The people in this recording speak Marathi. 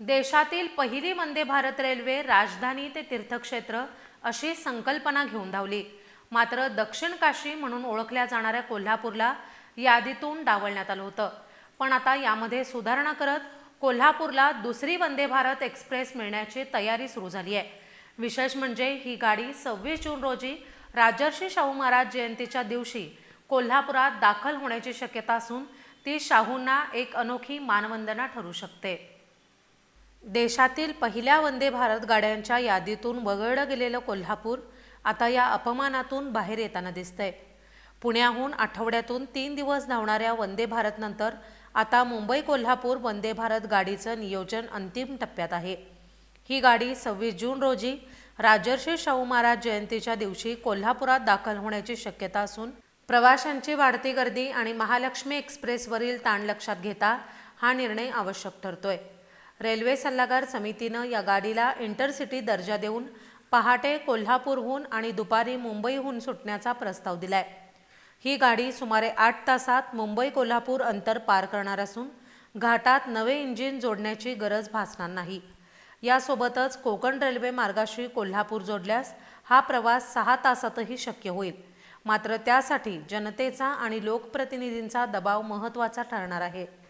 देशातील पहिली वंदे भारत रेल्वे राजधानी ते तीर्थक्षेत्र अशी संकल्पना घेऊन धावली. मात्र दक्षिण काशी म्हणून ओळखल्या जाणाऱ्या कोल्हापूरला यादीतून डावलण्यात आलं होतं. पण आता यामध्ये सुधारणा करत कोल्हापूरला दुसरी वंदे भारत एक्सप्रेस मिळण्याची तयारी सुरू झाली आहे विशेष म्हणजे ही गाडी सव्वीस जून रोजी राजर्षी शाहू महाराज जयंतीच्या दिवशी कोल्हापुरात दाखल होण्याची शक्यता असून ती शाहूंना एक अनोखी मानवंदना ठरू शकते. देशातील पहिल्या वंदे भारत गाड्यांच्या यादीतून वगळलं गेलेलं कोल्हापूर आता या अपमानातून बाहेर येताना दिसतंय. पुण्याहून आठवड्यातून तीन दिवस धावणाऱ्या वंदे भारतनंतर आता मुंबई कोल्हापूर वंदे भारत गाडीचं नियोजन अंतिम टप्प्यात आहे. ही गाडी सव्वीस जून रोजी राजर्षी शाहू महाराज जयंतीच्या दिवशी कोल्हापुरात दाखल होण्याची शक्यता असून प्रवाशांची वाढती गर्दी आणि महालक्ष्मी एक्सप्रेसवरील ताण लक्षात घेता हा निर्णय आवश्यक ठरतोय. रेल्वे सल्लागार समितीनं या गाडीला इंटरसिटी दर्जा देऊन पहाटे कोल्हापूरहून आणि दुपारी मुंबईहून सुटण्याचा प्रस्ताव दिलाय. ही गाडी सुमारे आठ तासात मुंबई कोल्हापूर अंतर पार करणार असून घाटात नवे इंजिन जोडण्याची गरज भासणार नाही. यासोबतच कोकण रेल्वे मार्गाशी कोल्हापूर जोडल्यास हा प्रवास सहा तासातही शक्य होईल. मात्र त्यासाठी जनतेचा आणि लोकप्रतिनिधींचा दबाव महत्त्वाचा ठरणार आहे.